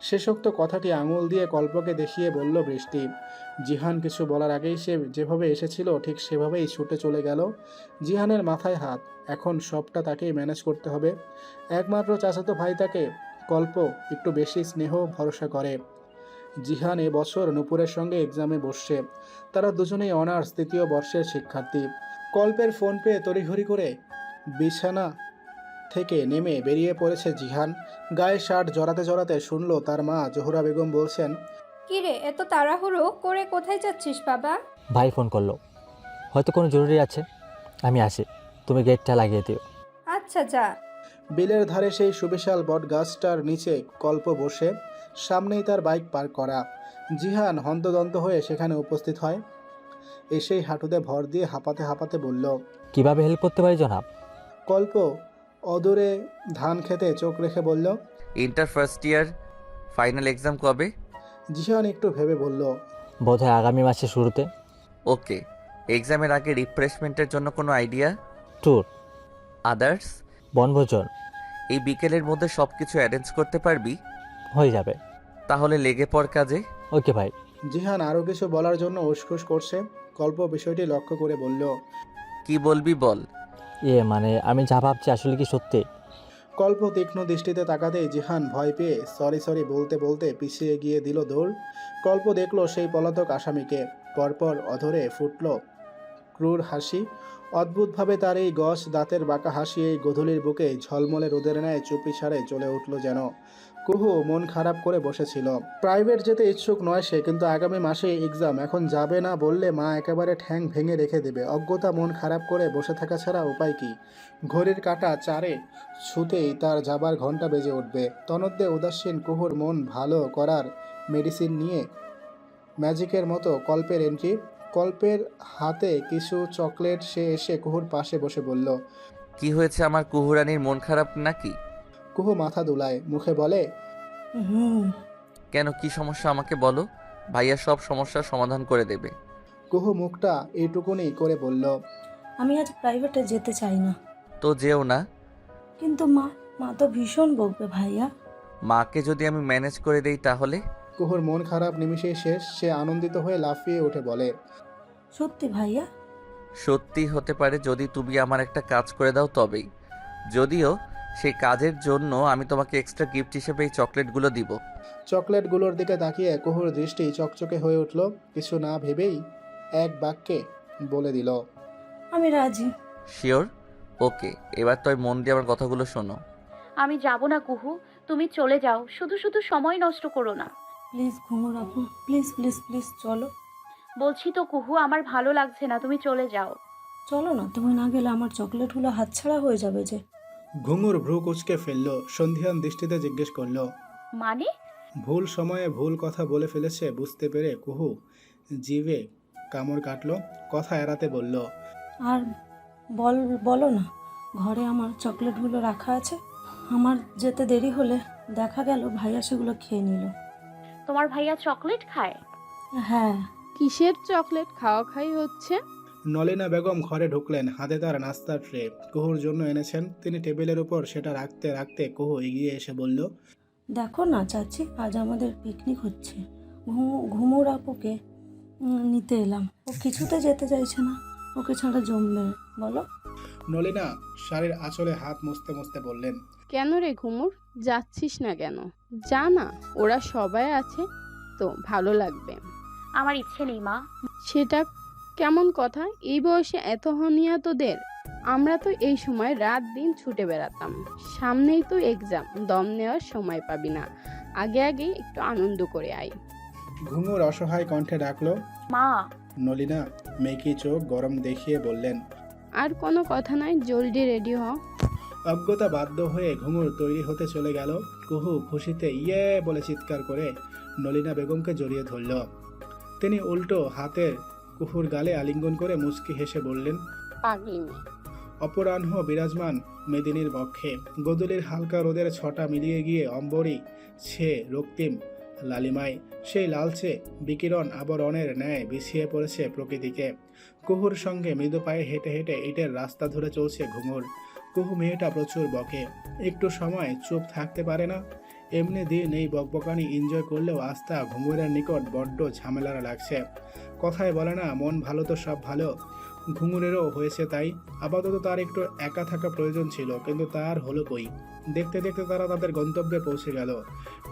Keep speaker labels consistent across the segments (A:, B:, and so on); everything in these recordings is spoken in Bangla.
A: শেষোক্ত কথাটি আঙুল দিয়ে কল্পকে দেখিয়ে বলল বৃষ্টি, জিহান, কিছু বলার আগেই সে যেভাবে এসেছিল, ঠিক সেভাবেই ছুটে চলে গেল জিহানের মাথায় হাত। এখন সবটা তাকেই ম্যানেজ করতে হবে। একমাত্র চাচাতো ভাই তাকে কল্প একটু বেশি স্নেহ, ভরসা করে। জিহান এবছর নূপুরের সঙ্গে এক্সামে বসছে। তারা দুজনেই অনার্স, তৃতীয় বর্ষের শিক্ষার্থী। কল্পের ফোন পেয়ে তড়িঘড়ি করে, বিছানা থেকে নেমে বেরিয়ে পড়েছে জিহান। গায়ে শার্ট জড়াতে জড়াতে শুনল তার মা জোহরা বেগম বলছেন
B: কিরে এত তাড়াহুড়ো? করে কোথায় যাচ্ছিস বাবা?
C: ভাই ফোন করল হয়তো কোনো জরুরি আছে? আমি আসি। তুমি গেটটা লাগিয়ে দিও।
B: আচ্ছা যা।
A: বিলের ধারে সেই সুবিশাল বট গাছটার নিচে কল্প বসে সামনেই তার বাইক পার্ক করা। জিহান হন্তদন্ত হয়ে সেখানে উপস্থিত হয়। এসেই হাঁটুতে ভর দিয়ে হাঁপাতে হাঁপাতে বলল
C: কীভাবে হেল্প করতে পারি জনাব?
A: কল্প অদূরে ধান খেতে চোখ রেখে বলল
D: inter first year final exam কবে?
A: জিহান একটু ভেবে বলল
C: বোধহয় আগামী মাসের শুরুতে।
D: ওকে এক্সামের আগে রিফ্রেশমেন্টের জন্য কোনো আইডিয়া
C: ট্যুর
D: আদার্স
C: বনভোজন।
D: এই বিকেলের মধ্যে সব কিছু অ্যারেঞ্জ করতে পারবি?
C: হয়ে যাবে।
D: তাহলে লেগে পড় কাজে।
C: ওকে ভাই
A: জিহান আরও কিছু বলার জন্য উসখুস করছে কল্প বিষয়টি লক্ষ্য করে বলল
D: কি বলবি বল।
C: ইয়ে মানে আমি যা ভাবছি আসলে কি সত্যি?
A: কল্প তীক্ষ্ণ দৃষ্টিতে তাকাতেই জিহান ভয় পেয়ে সরি সরি বলতে বলতে পিছিয়ে গিয়ে দিল দৌড়। কল্প দেখল সেই পলাতক আসামিকে। পরপর অধরে ফুটল ক্রুর হাসি। অদ্ভুতভাবে তার এই গস দাঁতের বাঁকা হাসি এই গধূলির বুকে ঝলমলে রোদের ন্যায় চুপি সারে চলে উঠল যেন। কুহু মন খারাপ করে বসেছিল। প্রাইভেট যেতে ইচ্ছুক নয় সে, কিন্তু আগামী মাসে এক্সাম। এখন যাবে না বললে মা একেবারে ঠ্যাং ভেঙে রেখে দেবে। অজ্ঞতা মন খারাপ করে বসে থাকা ছাড়া উপায় কি? ঘড়ির কাঁটা চারে ছুতেই তার যাবার ঘণ্টা বেজে উঠবে। তনদ্দে উদাসীন কুহুর মন ভালো করার মেডিসিন নিয়ে ম্যাজিকের মতো কল্পের এন্ট্রি কল্পের হাতে কিছু চকলেট সে এসে কুহুর পাশে বসে বলল,
D: কি হয়েছে আমার কুহুরানির মন খারাপ নাকি?
A: কুহু মাথা দুলায় মুখে বলে
E: হুম।
D: কেন কি সমস্যা আমাকে বলো? ভাইয়া সব সমস্যার সমাধান করে দেবে।
A: কুহু মুখটা এইটুকুনি করে বলল
E: আমি আজ প্রাইভেটে যেতে চাই না।
D: তো যেও না।
E: কিন্তু মা মা তো ভীষণ বকবে ভাইয়া।
D: মাকে যদি আমি ম্যানেজ করে দেই তাহলে?
A: কুহুর মন খারাপ নিমিষেই শেষ সে আনন্দিত হয়ে লাফিয়ে উঠে বলে
E: সত্যি ভাইয়া?
D: সত্যি হতে পারে যদি তুমি আমার একটা কাজ করে দাও তবেই। যদিও সেই কাজের জন্য আমি তোমাকে এক্সট্রা গিফট হিসেবে এই চকলেটগুলো দিব।
A: চকলেটগুলোর দিকে তাকিয়ে কুহুর দৃষ্টি চকচকে হয়ে উঠল। কিছু না ভেবেই এক বাক্যে বলে দিল
E: আমি রাজি।
D: শিওর ওকে এবার তো মন দিয়ে আমার কথাগুলো শোনো।
F: আমি যাব না কুহু তুমি চলে যাও শুধু শুধু সময় নষ্ট করো না।
E: প্লিজ ঘুমোর আপু। প্লিজ প্লিজ প্লিজ চলো।
F: বলছি তো কুহু আমার ভালো লাগছে না তুমি চলে যাও।
E: চলো না তুমি না গেলে আমার চকলেটগুলো হাতছাড়া হয়ে যাবে যে।
A: ঘুঙুর ভ্রু কুচকে ফেলল সন্ধিয়ান দৃষ্টিতে জিজ্ঞেস করল
F: মানে?
A: ভুল সময়ে ভুল কথা বলে ফেলেছে বুঝতে পেরে কুহু জিভে কামড় কাটলো কথা এড়াতে বলল
E: আর বল বলো না ঘরে আমার চকলেটগুলো রাখা আছে আমার যেতে দেরি হলে দেখা গেল ভাইয়া সেগুলো খেয়ে নিল।
F: তোমার ভাইয়া চকলেট খায়?
E: হ্যাঁ।
G: কিসের চকলেট? খাওয়া খাই হচ্ছে।
A: নলিনা বেগম ঘরে ঢুকলেন হাতে তার নাস্তার ট্রে। কুহুর জন্য এনেছেন তিনি টেবিলের উপর সেটা রাখতে রাখতে কুহু এগিয়ে এসে বলল
E: দেখো না চাচি আজ আমাদের পিকনিক হচ্ছে। ঘুমু ঘুমুর আপুকে নিতে এলাম। ও কিছুতে যেতে চাইছে না ওকে ছাড়া জমবে বলো?
A: নলিনা শাড়ির আঁচলে হাত মুছতে মুছতে বললেন
G: কেন রে ঘুমুর? যাচ্ছিস না কেন? যা না ওরা সবাই আছে তো ভালো লাগবে।
F: আমার ইচ্ছে নেই মা।
G: সেটা কেমন কথা? এই বয়সে এত হনিয়া তোদের আমরা তো এই সময় রাত দিন ছুটে বেড়াতাম। সামনেই তো এক্সাম দম নেওয়ার সময় পাবি না। আগে আগে একটু আনন্দ করে আয়।
A: ঘুঙুর অসহায় কণ্ঠে ডাকলো
F: মা।
A: নলিনা মেকি চোখ গরম দেখিয়ে বললেন
G: আর কোনো কথা নয় জলদি রেডি হ।
A: অজ্ঞতা বাধ্য হয়ে ঘুঙুর তৈরি হতে চলে গেল। কুহু খুশিতে ইয়ে বলে চিৎকার করে নলিনা বেগমকে জড়িয়ে ধরল। তিনি উল্টো হাতের কুহুর গালে আলিঙ্গন করে মুচকি হেসে বললেন
G: পাগলি মেয়ে।
A: অপরাহ্ন বিরাজমান মেদিনীর বক্ষে গদুলির হালকা রোদের ছটা মিলিয়ে গিয়ে অম্বরী ছে রক্তিম লালিমায় সেই লালচে বিকিরণ আবরণের ন্যায় বিছিয়ে পড়েছে প্রকৃতিকে। কুহুর সঙ্গে মৃদু পায়ে হেঁটে হেঁটে ইটের রাস্তা ধরে চলছে ঘুঙুর। কুহু মেয়েটা প্রচুর বকে। একটু সময় চুপ থাকতে পারে না এমনি দিন এই বকবকানি এনজয় করলেও আস্থা ঘুঙুরের নিকট বড্ড ঝামেলার লাগছে। কথায় বলে না, মন ভালো তো সব ভালো। ঘুঙুরেরও হয়েছে তাই। আপাতত তার একটু একা থাকা প্রয়োজন ছিল, কিন্তু তার হলো কই? দেখতে দেখতে তারা তাদের গন্তব্যে পৌঁছে গেল।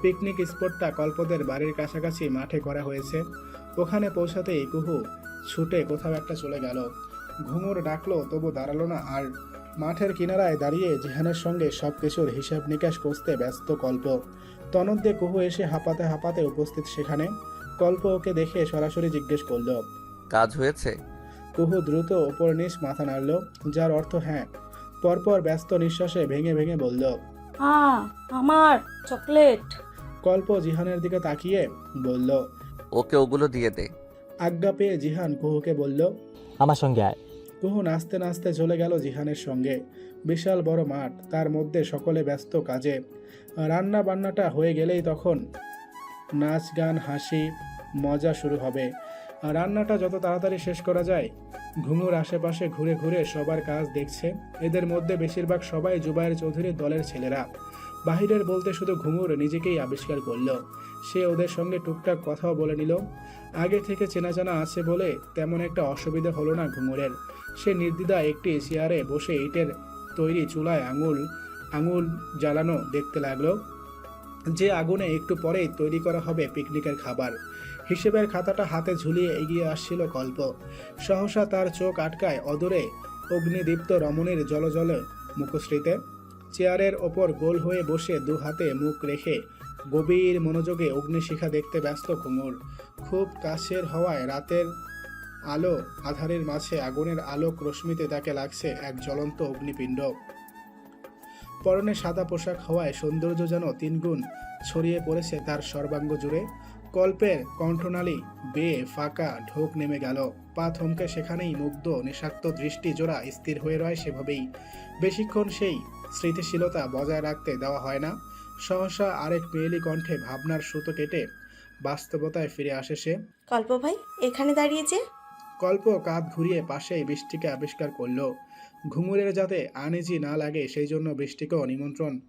A: পিকনিক স্পটটা কল্পদের বাড়ির কাছাকাছি মাঠে করা হয়েছে। ওখানে পৌঁছাতেই কুহু ছুটে কোথাও একটা চলে গেল। ঘুঙুর ডাকলো, তবু দাঁড়াল না, আর মাঠের কিনারায় দাঁড়িয়ে জিহানের সঙ্গে সব কিছুর হিসাব নিকাশ করতে ব্যস্ত কল্প। তনদ্দে কুহু এসে হাঁপাতে হাঁপাতে উপস্থিত সেখানে। কল্প ওকে দেখে সরাসরি জিজ্ঞেস করল
D: কাজ হয়েছে?
A: কুহু দ্রুত ওপর নিচ মাথা নাড়ল যার অর্থ হ্যাঁ। পরপর ব্যস্ত নিঃশ্বাসে ভেঙে ভেঙে বলল
E: আমার চকলেট।
A: কল্প জিহানের দিকে তাকিয়ে বলল
D: ওকে ওগুলো দিয়ে দে।
A: আজ্ঞা পেয়ে জিহান কুহুকে বলল
C: আমার সঙ্গে আয়।
A: কুহু নাচতে নাচতে চলে গেল জিহানের সঙ্গে। বিশাল বড় মাঠ, তার মধ্যে সকলে ব্যস্ত কাজে। রান্না বান্নাটা হয়ে গেলেই তখন নাচ, গান, হাসি, মজা শুরু হবে। রান্নাটা যত তাড়াতাড়ি শেষ করা যায়, ঘুঙুর আশেপাশে ঘুরে ঘুরে সবার কাজ দেখছে। এদের মধ্যে বেশিরভাগ সবাই জুবাইর চৌধুরীর দলের ছেলেরা। বাহিরের বলতে শুধু ঘুঙুর নিজেকেই আবিষ্কার করল। সে ওদের সঙ্গে টুকটাক কথাও বলে নিল। আগে থেকে চেনা জানা আছে বলে তেমন একটা অসুবিধা হলো না ঘুঙুরের। সে নির্দ্বিধা একটি চেয়ারে বসে ইটের তৈরি চুলায় আঙুল আঙুল জ্বালানো দেখতে লাগল। যে আগুনে একটু পরেই তৈরি করা হবে পিকনিকের খাবার। হিসেবের খাতাটা হাতে ঝুলিয়ে এগিয়ে আসছিল কল্প। সহসা তার চোখ আটকায় অদূরে অগ্নিদীপ্ত রমণীর জলজলে মুখশ্রীতে। চেয়ারের ওপর গোল হয়ে বসে দু হাতে মুখ রেখে গভীর মনোযোগে অগ্নিশিখা দেখতে ব্যস্ত ঘুঙুর খুব কাছের হওয়ায় রাতের আলো আধারের মাঝে আগুনের আলোক রশ্মিতে তাকে লাগছে এক জ্বলন্ত অগ্নিপিণ্ড। পরনে সাদা পোশাক হওয়ায় সৌন্দর্য যেন তিনগুণ ছড়িয়ে পড়েছে তার সর্বাঙ্গ জুড়ে। কল্পের কণ্ঠনালী বেয়ে ফাঁকা ঢোক নেমে গেল। পা থমকে সেখানেই মুগ্ধ নিঃস্বার্থ দৃষ্টি জোড়া স্থির হয়ে রয় সেভাবেই। বেশিক্ষণ সেই স্মৃতিশীলতা বজায় রাখতে দেওয়া হয় না। সহসা আরেক মেয়েলি কণ্ঠে ভাবনার সুতো কেটে বাস্তবতায় ফিরে আসে সে।
H: কল্প ভাই এখানে দাঁড়িয়ে যে।
A: কল্প কাঁধ ঘুরিয়ে পাশেই বৃষ্টিকে আবিষ্কার করল। ঘুঙুরের যাতে আনিজি না লাগে সেই জন্য বৃষ্টিকেও নিমন্ত্রণ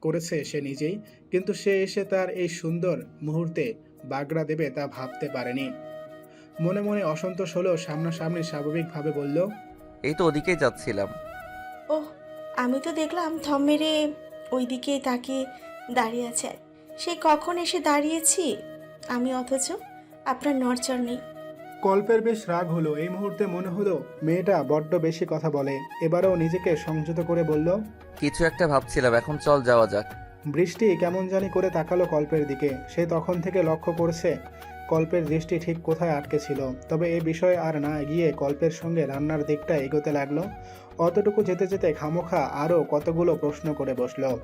A: করেছে সে নিজেই। কিন্তু সে এসে তার এই সুন্দর মুহূর্তে বাগড়া দেবে তা ভাবতে পারেনি। মনে মনে অসন্তোষ হলেও সামনাসামনি স্বাভাবিকভাবে বলল
D: এই তো ওদিকেই যাচ্ছিলাম।
H: ও আমি তো দেখলাম থম মেরে ওই দিকে তাকে দাঁড়িয়ে আছে। সে কখন এসে দাঁড়িয়েছি? আমি অথচ আপনার নড়চড় নেই।
A: কল্পের বেশ রাগ হলো। এই মুহূর্তে মনে হলো মেয়েটা বড্ড বেশি কথা বলে। এবারেও নিজেকে সংযত করে বলল
D: কিছু একটা ভাবছিলাম এখন চল যাওয়া যাক।
A: বৃষ্টি কেমন জানি করে তাকালো কল্পের দিকে। সে তখন থেকে লক্ষ্য করছে কল্পের দৃষ্টি ঠিক কোথায় আটকে ছিল। তবে এ বিষয়ে আর না গিয়ে কল্পের সঙ্গে রান্নার দিকটা এগোতে লাগল। অতটুকু যেতে যেতে খামোখা আরও কতগুলো প্রশ্ন করে বসল।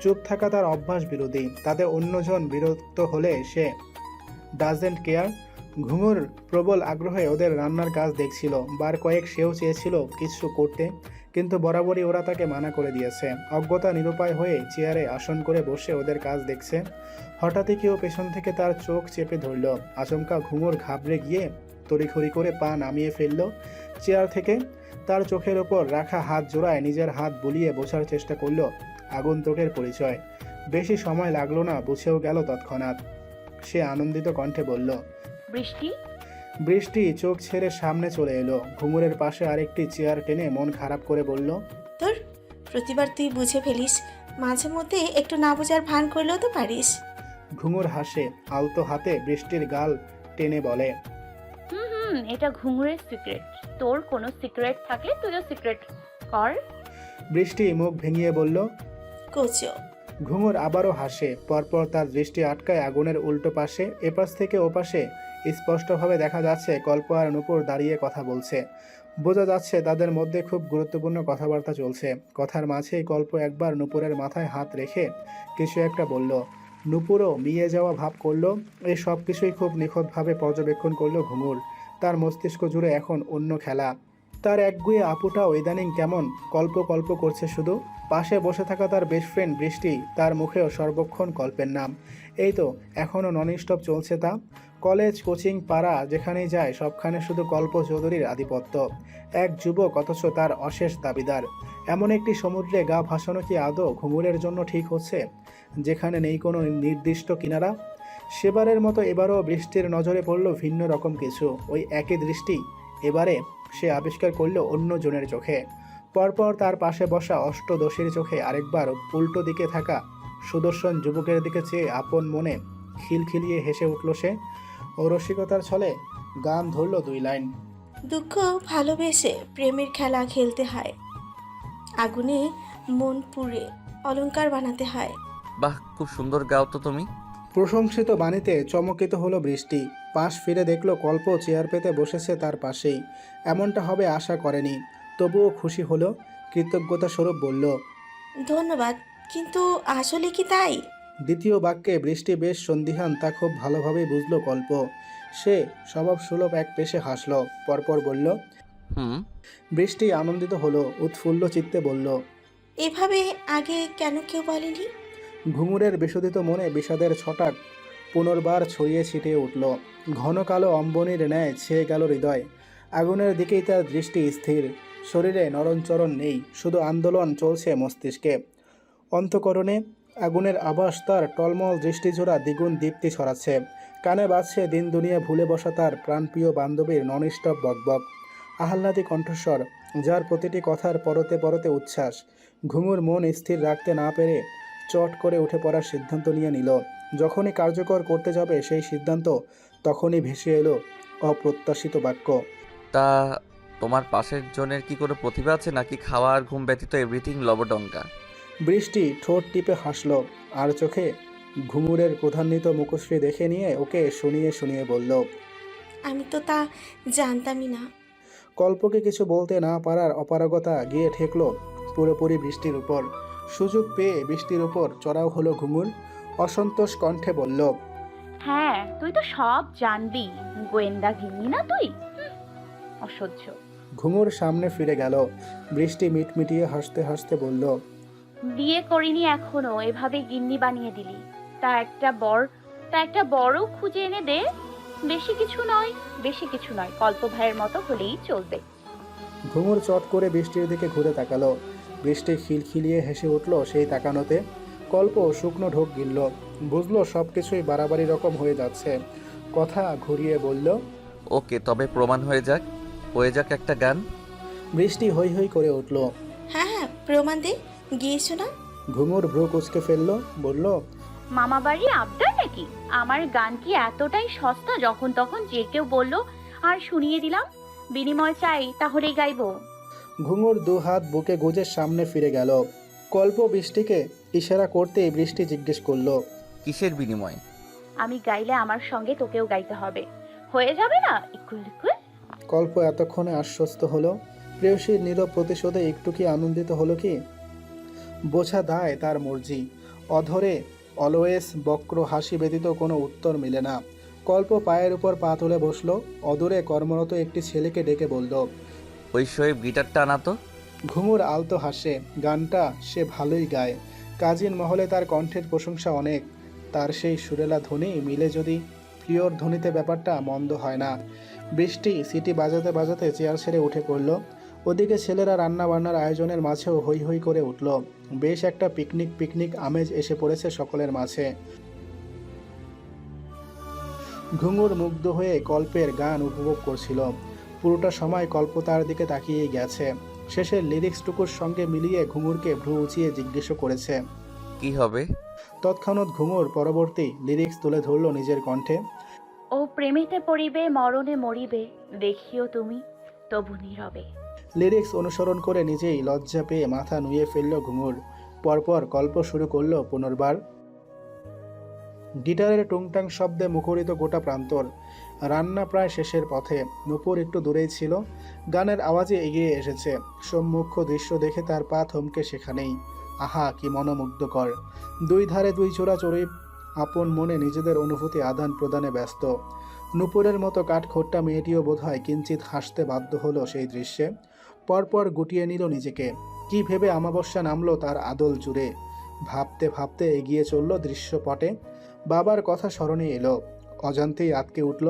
A: চুপ থাকা তার অভ্যাস বিরোধী। তাতে অন্যজন বিরক্ত হলে সে ডাজেন্ট কেয়ার ঘুঙুর প্রবল আগ্রহে ওদের রান্নার কাজ দেখছিল। বার কয়েক সেও চেয়েছিল কিছু করতে। কিন্তু বরাবরই ওরা তাকে মানা করে দিয়েছে। অজ্ঞতা নিরুপায় হয়ে চেয়ারে আসন করে বসে ওদের কাজ দেখছে। হঠাৎই কেউ পেছন থেকে তার চোখ চেপে ধরল। আচমকা ঘুঙুর ঘাবড়ে গিয়ে তড়িঘড়ি করে পা নামিয়ে ফেলল। চেয়ার থেকে তার চোখের ওপর রাখা হাত জোড়ায় নিজের হাত বুলিয়ে বোঝার চেষ্টা করল আগন্তুকের পরিচয়। বেশি সময় লাগল না বুঝেও গেল তৎক্ষণাৎ। সে আনন্দিত কণ্ঠে বলল
F: বৃষ্টি?
A: বৃষ্টি চোখ ছেড়ে সামনে চলে এলো। ঘুঙুরের পাশে আরেকটি চেয়ার টেনে মন খারাপ করে বলল
H: তোর প্রতিবার তুই বুঝে ফেলিস মাঝে মধ্যে একটু না বোঝার ভান করলেও তো পারিস।
A: ঘুঙুর হাসে আলতো হাতে বৃষ্টির গাল টেনে বলে।
F: হুম হুম এটা ঘুঙুরের সিক্রেট তোর কোনো সিক্রেট থাকলে তুইও সিক্রেট কর।
A: বৃষ্টি মুখ ভেঙিয়ে বলল
H: কোচো
A: ঘুঙুর আবারও হাসে পরপর তার দৃষ্টি আটকায় আগুনের উল্টো পাশে। এপাশ থেকে ওপাশে স্পষ্টভাবে দেখা যাচ্ছে কল্প আর নুপুর দাঁড়িয়ে কথা বলছে। বোঝা যাচ্ছে তাদের মধ্যে খুব গুরুত্বপূর্ণ কথাবার্তা চলছে। কথার মাঝেই কল্প একবার নুপুরের মাথায় হাত রেখে কিছু একটা বলল। নুপুরও মিয়ে যাওয়া ভাব করল এই সব কিছুই খুব নিখুঁতভাবে পর্যবেক্ষণ করল ঘুঙুর। তার মস্তিষ্ক জুড়ে এখন অন্য খেলা। তার একগুয়ে আপুটাও ইদানিং কেমন কল্প কল্প করছে শুধু। পাশে বসে থাকা তার বেস্ট ফ্রেন্ড বৃষ্টি তার মুখেও সর্বক্ষণ কল্পের নাম। এই তো এখনও নন স্টপ চলছে তা। কলেজ কোচিং পাড়া, যেখানেই যায়, সবখানে শুধু কল্প চৌধুরীর আধিপত্য। এক যুবক অথচ তার অশেষ দাবিদার। এমন একটি সমুদ্রে গা ভাসানো কি আদৌ ঘুঙুরের জন্য ঠিক হচ্ছে? যেখানে নেই কোনো নির্দিষ্ট কিনারা? সেবারের মতো এবারও বৃষ্টির নজরে পড়ল ভিন্ন রকম কিছু। ওই একই দৃষ্টি, এবারে সে আবিষ্কার করল অন্য জনের চোখে। পরপর তার পাশে বসা অষ্টদশীর চোখে আরেকবার উল্টো দিকে থাকা সুদর্শন যুবকের দিকে চেয়ে আপন মনে খিলখিলিয়ে হেসে উঠল সে। ও রসিকতার ছলে গান ধরল দুই লাইন।
H: দুঃখ ভালোবেসে প্রেমের খেলা খেলতে হয়। আগুনে মন পুড়ে অলংকার বানাতে হয়।
D: বাহ খুব সুন্দর গাও তো তুমি।
A: প্রশংসিত বাণীতে চমকিত হলো বৃষ্টি। পাশ ফিরে দেখল কল্প চেয়ার পেতে বসেছে তার পাশেই। এমনটা হবে আশা করেনি। তবুও খুশি হলো কৃতজ্ঞতা স্বরূপ বলল
H: ধন্যবাদ কিন্তু আসলে কি তাই?
A: দ্বিতীয় বাক্যে বৃষ্টি বেশ সন্দিহান তা খুব ভালোভাবেই বুঝলো কল্প। সে স্বভাব সুলভ এক পেশে হাসল পরপর বলল
D: হুম?
A: বৃষ্টি আনন্দিত হলো উৎফুল্ল চিত্তে বলল
H: এভাবে আগে কেন কেউ বলেনি?
A: ঘুঙুরের বিশোধিত মনে বিষাদের ছটাক পুনর্বার ছড়িয়ে ছিটিয়ে উঠল। ঘন কালো অম্বনির ন্যায় ছেয়ে গেল হৃদয়। আগুনের দিকেই তার দৃষ্টি স্থির। শরীরে নরণচরণ নেই শুধু আন্দোলন চলছে মস্তিষ্কে। অন্তকরণে আগুনের আবাস তার টলমল দৃষ্টিজোড়া দ্বিগুণ দীপ্তি ছড়াচ্ছে। কানে বাজছে দিন দুনিয়া ভুলে বসা তার প্রাণপ্রিয় বান্ধবীর ননিষ্টপ বকবক। আহ্লাদী কণ্ঠস্বর, যার প্রতিটি কথার পরতে পরতে উচ্ছ্বাস। ঘুঙুর মন স্থির রাখতে না পেরে চট করে উঠে পড়ার সিদ্ধান্ত নিয়ে নিল। যখনই কার্যকর করতে যাবে সেই সিদ্ধান্ত, তখনই ভেসে এলো অপ্রত্যাশিত বাক্য।
D: তা তোমার পাশের জনের কি কোনো প্রতিভা আছে নাকি খাওয়ার ঘুম ব্যতীত এভরিথিং লবডঙ্কা?
A: বৃষ্টি ঠোঁট টিপে হাসল আর চোখে ঘুঙুরের প্রধান্বিত মুখশ্রী দেখে নিয়ে ওকে শুনিয়ে শুনিয়ে বলল
H: আমি তো তা জানতামই না।
A: কল্পকে কিছু বলতে না পারার অপারগতা গিয়ে ঠেকল পুরোপুরি বৃষ্টির উপর। সুযোগ পেয়ে বৃষ্টির উপর চড়াও হলো ঘুঙুর অসন্তোষ কণ্ঠে বলল
F: হ্যাঁ তুই তো সব জানবি গোয়েন্দা ঘিন্নি না তুই? অসহ্য।
A: ঘুঙুর সামনে ফিরে গেল বৃষ্টি মিটমিটিয়ে হাসতে হাসতে বলল
F: বিয়ে করিনি এখনও এভাবে গিন্নি বানিয়ে দিলি। তা একটা বর তা একটা বড় খুঁজে এনে দে। বেশি কিছু নয় বেশি কিছু নয় কল্প ভাইয়ের মতো হলেই চলবে।
A: ঘুঙুর চট করে বৃষ্টির দিকে ঘুরে তাকালো। বৃষ্টি খিলখিলিয়ে হেসে উঠল সেই তাকানোতে। কল্প শুকনো ঢোক গিলল। বুঝলো সব কিছুই বাড়াবাড়ি রকম হয়ে যাচ্ছে। কথা ঘুরিয়ে বলল
D: ওকে তবে প্রমাণ হয়ে যাক। হয়ে যাক একটা গান।
A: বৃষ্টি হৈ হৈ করে উঠল।
H: হ্যাঁ হ্যাঁ প্রমাণ দে। গিয়েছো না?
A: ঘুঙুর ভ্রু কুচকে ফেলল বলল
F: মামা বাড়ি আবদার নাকি? আমার গান কি এতটাই সস্তা যখন তখন যে কেউ বলল আর শুনিয়ে দিলাম? বিনিময় চাই তাহলেই গাইবো।
A: ঘুঙুর দু হাত বুকে গুজের সামনে ফিরে গেল। কল্প বৃষ্টিকে ইশারা করতেই বৃষ্টি জিজ্ঞেস করল
D: কিসের বিনিময়?
F: আমি গাইলে আমার সঙ্গে তোকেও গাইতে হবে। হয়ে যাবে না? Equal equal?
A: কল্প এতক্ষণে আশ্বস্ত হলো। প্রেয়সীর নীরব প্রতিশোধে একটু কি আনন্দিত হলো কি? বোঝা দায় তার মর্জি। অধরে অলওয়েজ বক্র হাসি ব্যতীত কোনো উত্তর মেলে না। কল্প পায়ের উপর পা তুলে বসল অদূরে কর্মরত একটি ছেলেকে ডেকে বলল
D: ওই শোয়েব গিটারটা আনা তো?
A: ঘুঙুর আলতো হাসে গানটা সে ভালোই গায়। কাজিন মহলে তার কণ্ঠের প্রশংসা অনেক। তার সেই সুরেলা ধ্বনি মিলে যদি প্রিয়র ধ্বনিতে ব্যাপারটা মন্দ হয় না। বৃষ্টি সিটি বাজাতে বাজাতে চেয়ার ছেড়ে উঠে পড়ল ওদিকে ছেলেরা রান্না বান্নার আয়োজনের মাঝেও হৈ হৈ করে উঠল। বেশ একটা পিকনিক পিকনিক আমেজ এসে পড়েছে সকলের মাঝে। ঘুঙুর মুগ্ধ হয়ে কল্পের গান উপভোগ করছিল। পুরোটা সময় কল্প তার দিকে তাকিয়েই গেছে। শেষের লিরিক্সটুকুর সঙ্গে মিলিয়ে ঘুঙুরকে ভ্রু উঁচিয়ে জিজ্ঞেস করেছে।
D: কি হবে?
A: তৎক্ষণাৎ ঘুঙুর পরবর্তী লিরিক্স তুলে ধরল নিজের কণ্ঠে।
F: ও প্রেমেতে পড়িবে মরণে মরিবে দেখিও তুমি তবু নীরবে।
A: লিরিক্স অনুসরণ করে নিজেই লজ্জা পেয়ে মাথা নুয়ে ফেলল ঘুঙুর। পরপর গল্প শুরু করল পুনর্বার। গিটারের টুংটাং শব্দে মুখরিত গোটা প্রান্তর। রান্না প্রায় শেষের পথে। নুপুর একটু দূরেই ছিল। গানের আওয়াজে এগিয়ে এসেছে। সম্মুখ দৃশ্য দেখে তার পা থমকে সেখানেই। আহা, কি মনোমুগ্ধকর। দুই ধারে দুই চোরা চড়ি আপন মনে নিজেদের অনুভূতি আদান প্রদানে ব্যস্ত। নুপুরের মতো কাঠখোট্টা মেয়েটিও বোধহয় কিঞ্চিত হাসতে বাধ্য হলো সেই দৃশ্যে। পরপর গুটিয়ে নিল নিজেকে। কি ভেবে আমাবস্যা নামলো তার আদল জুড়ে ভাবতে ভাবতে এগিয়ে চলল দৃশ্যপটে। বাবার কথা স্মরণে এলো। অজান্তেই আটকে উঠল।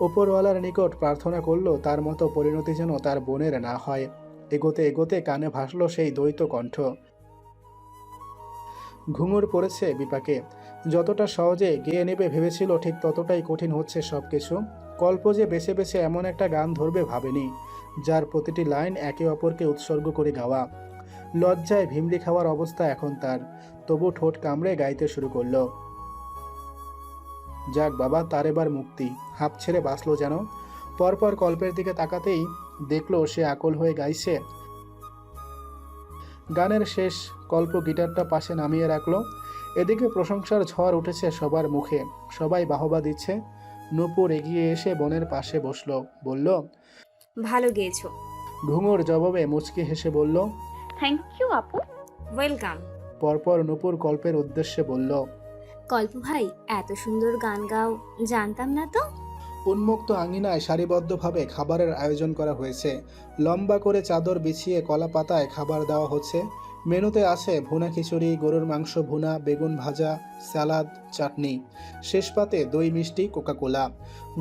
A: ওপরওয়ালার নিকট প্রার্থনা করল তার মতো পরিণতি যেন তার বোনের না হয়। এগোতে এগোতে কানে ভাসল সেই দ্বৈত কণ্ঠ। ঘুঙুর পড়েছে বিপাকে। যতটা সহজে গেয়ে নেবে ভেবেছিল ঠিক ততটাই কঠিন হচ্ছে সব কিছু কল্প যে বেছে বেছে এমন একটা গান ধরবে ভাবেনি। যার প্রতিটি লাইন একে অপরকে উৎসর্গ করে গাওয়া। লজ্জায় ভিমড়ি খাওয়ার অবস্থা এখন তার। তবু ঠোঁট কামড়ে গাইতে শুরু করল। যাক বাবা, তার এবার মুক্তি। হাঁপ ছেড়ে বাঁচলো যেন। পরপর কল্পের দিকে তাকাতেই দেখল সে আকল হয়ে গাইছে। গানের শেষ কল্প গিটারটা পাশে নামিয়ে রাখল। এদিকে প্রশংসার ঝড় উঠেছে সবার মুখে। সবাই বাহবা দিচ্ছে। নূপুর এগিয়ে এসে বনের পাশে বসল। বলল
I: ভালো গেয়েছো।
A: ঘুঙুর জবাবে মুচকি হেসে বলল
F: থ্যাংক ইউ আপু।
I: ওয়েলকাম
A: পরপর নূপুর কল্পের উদ্দেশ্যে বলল
I: কল্প ভাই এত সুন্দর গান গাও জানতাম না তো?
A: উন্মুক্ত আঙিনায় সারিবদ্ধভাবে খাবারের আয়োজন করা হয়েছে। লম্বা করে চাদর বিছিয়ে কলা পাতায় খাবার দেওয়া হচ্ছে। মেনুতে আছে ভুনা খিচুড়ি গরুর মাংস ভুনা বেগুন ভাজা স্যালাদ চাটনি। শেষ পাতে দই মিষ্টি কোকাকোলা।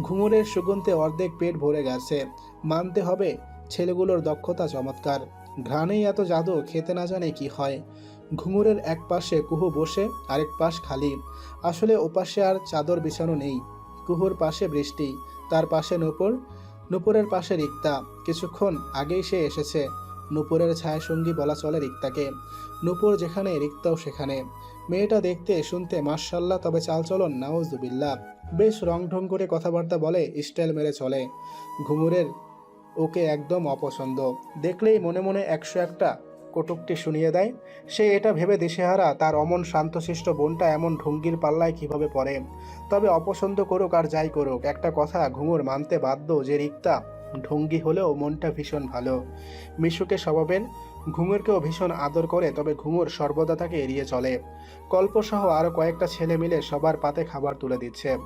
A: ঘুঙুরের সুগন্ধে অর্ধেক পেট ভরে গেছে। মানতে হবে। ছেলেগুলোর দক্ষতা চমৎকার। ঘ্রাণেই এত জাদু, খেতে না জানে কি হয়। ঘুঙুরের এক পাশে কুহু বসে, আরেক পাশ খালি। আসলে ওপাশে আর চাদর বিছানো নেই। কুহুর পাশে বৃষ্টি, তার পাশে নূপুর। নূপুরের পাশে রিক্তা। কিছুক্ষণ আগেই সে এসেছে। নূপুরের ছায়াসঙ্গী বলা চলে রিক্তাকে। নূপুর যেখানে, রিক্তাও সেখানে। মেয়েটা দেখতে, শুনতে মার্শাল্লাহ তবে চালচলন নাউজুবিল্লাহ। বেশ রংঢং করে কথাবার্তা বলে, স্টাইল মেরে চলে। ঘুঙুরের ওকে একদম অপছন্দ। দেখলেই মনে মনে একশো একটা কটুকটি শুনিয়ে দেয়। সে এটা ভেবে দিশেহারা, তার অমন শান্তশিষ্ট বোনটা এমন ঢুঙ্গির পাল্লায় কীভাবে পড়ে? তবে অপছন্দ করুক আর যাই করুক, একটা কথা ঘুঙুর মানতে বাধ্য যে রিক্তা ঢুঙ্গি হলেও মনটা ভীষণ ভালো। মিশুকে স্বভাবের ঘুঙুরকেও ভীষণ আদর করে, তবে ঘুঙুর সর্বদা তাকে এড়িয়ে চলে। কল্পসহ আরও কয়েকটা ছেলে মিলে সবার পাতে খাবার তুলে দিচ্ছে।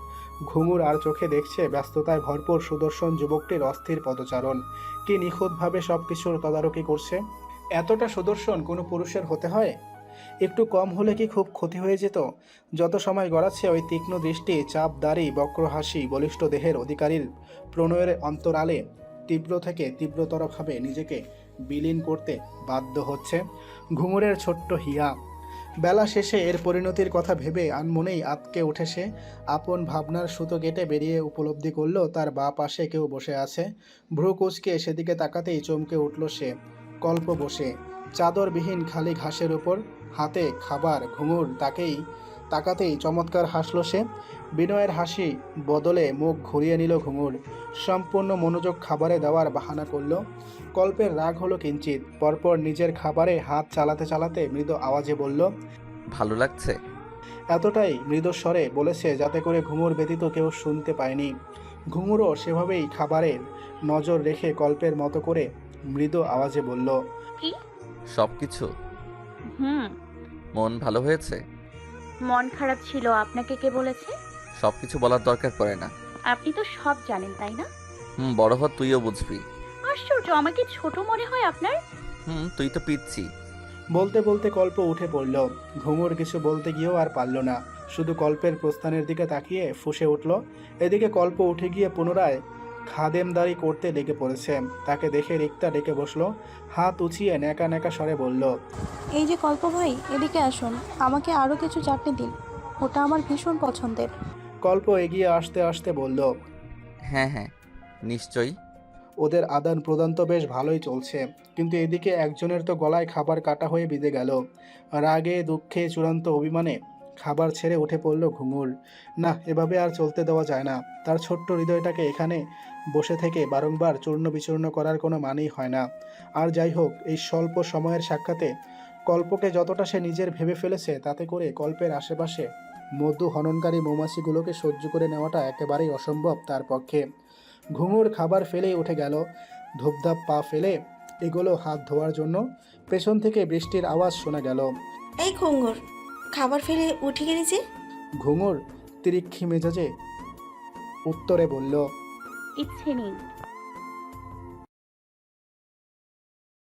A: ঘুঙুর আর চোখে দেখছে ব্যস্ততায় ভরপুর সুদর্শন যুবকটির অস্থির পদচারণ। কি নিখুঁতভাবে সব কিছুর তদারকি করছে? এতটা সুদর্শন কোনো পুরুষের হতে হয়? একটু কম হলে কি খুব ক্ষতি হয়ে যেত? যত সময় গড়াচ্ছে ওই তীক্ষ্ণ দৃষ্টি, চাপ, দাড়ি, বক্র হাসি, বলিষ্ঠ দেহের অধিকারীর প্রণয়ের অন্তরালে তীব্র থেকে তীব্রতরভাবে নিজেকে বিলীন করতে বাধ্য হচ্ছে। ঘুঙুরের ছোট্ট হিয়া। বেলা শেষে এর পরিণতির কথা ভেবে আনমনেই আতকে উঠে সে। আপন ভাবনার সুতো কেটে বেরিয়ে উপলব্ধি করল তার বা পাশে কেউ বসে আছে। ভ্রু কুচকে সেদিকে তাকাতেই চমকে উঠল সে। কল্প বসে। চাদরবিহীন খালি ঘাসের ওপর হাতে খাবার, ঘুঙুর, তাকেই তাকাতেই চমৎকার হাসল সে। বিনয়ের হাসি বদলে মুখ ঘুরিয়ে নিল ঘুঙুর। সম্পূর্ণ মনোযোগ খাবারে দেওয়ার বাহানা করল। কল্পের রাগ হলো কিঞ্চিত পরপর নিজের খাবারে হাত চালাতে চালাতে মৃদু আওয়াজে বলল
D: ভালো লাগছে?
A: এতটাই মৃদু স্বরে বলেছে যাতে করে ঘুঙুর ব্যতীত কেউ শুনতে পায়নি। ঘুঙুরও সেভাবেই খাবারের নজর রেখে কল্পের মতো করে মৃদু আওয়াজে বলল
F: কি?
D: সব কিছু
F: হুম।
D: মন ভালো হয়েছে?
F: মন খারাপ ছিল আপনাকে কে বলেছে?
D: সব কিছু বলার দরকার পড়ে না।
F: আপনি তো সব জানেন তাই না?
D: হুম বড় হ তুইও বুঝবি।
F: আশ্চর্য আমাকে ছোট মনে হয় আপনার?
D: হুম তুই তো পিচ্ছি।
A: বলতে বলতে কল্প উঠে পড়ল। ঘুঙুর কিছু বলতে গিয়েও আর পারল না। শুধু কল্পের প্রস্থানের দিকে তাকিয়ে ফুসে উঠল। এদিকে কল্প উঠে গিয়ে পুনরায় খাদেমদারি করতে লেগে পড়েছে। তাকে দেখে রিক্তা ডেকে বসল হাত উঁচিয়ে ন্যাকা ন্যাকা স্বরে বলল
J: এই যে কল্প ভাই এদিকে আসুন। আমাকে আরও কিছু চাটনি দিন। ওটা আমার ভীষণ পছন্দের।
A: কল্প এগিয়ে আসতে আসতে বলল
D: হ্যাঁ হ্যাঁ নিশ্চয়ই।
A: ওদের আদান প্রদান তো বেশ ভালোই চলছে। কিন্তু এদিকে একজনের তো গলায় খাবার কাটা হয়ে বিঁধে গেল। রাগে দুঃখে চূড়ান্ত অভিমানে খাবার ছেড়ে উঠে পড়ল ঘুঙুর। না এভাবে আর চলতে দেওয়া যায় না। তার ছোট্ট হৃদয়টাকে এখানে বসে থেকে বারংবার চূর্ণ বিচূর্ণ করার কোনো মানেই হয় না। আর যাই হোক, এই স্বল্প সময়ের সাক্ষাতে কল্পকে যতটা সে নিজের ভেবে ফেলেছে, তাতে করে কল্পের আশেপাশে মধু হননকারী মৌমাছিগুলোকে সহ্য করে নেওয়াটা একেবারেই অসম্ভব তার পক্ষে। ঘুঙুর খাবার ফেলেই উঠে গেল, ধূপধাপ পা ফেলে এগুলো হাত ধোয়ার জন্য। পেছন থেকে বৃষ্টির আওয়াজ শোনা গেল।
H: এই খঙ্গর খাবার ফেলে উঠে গেলি যে
A: ঘুঙুর তিরিক্ষি মেজাজে উত্তরে বলল
F: ইচ্ছে নেই।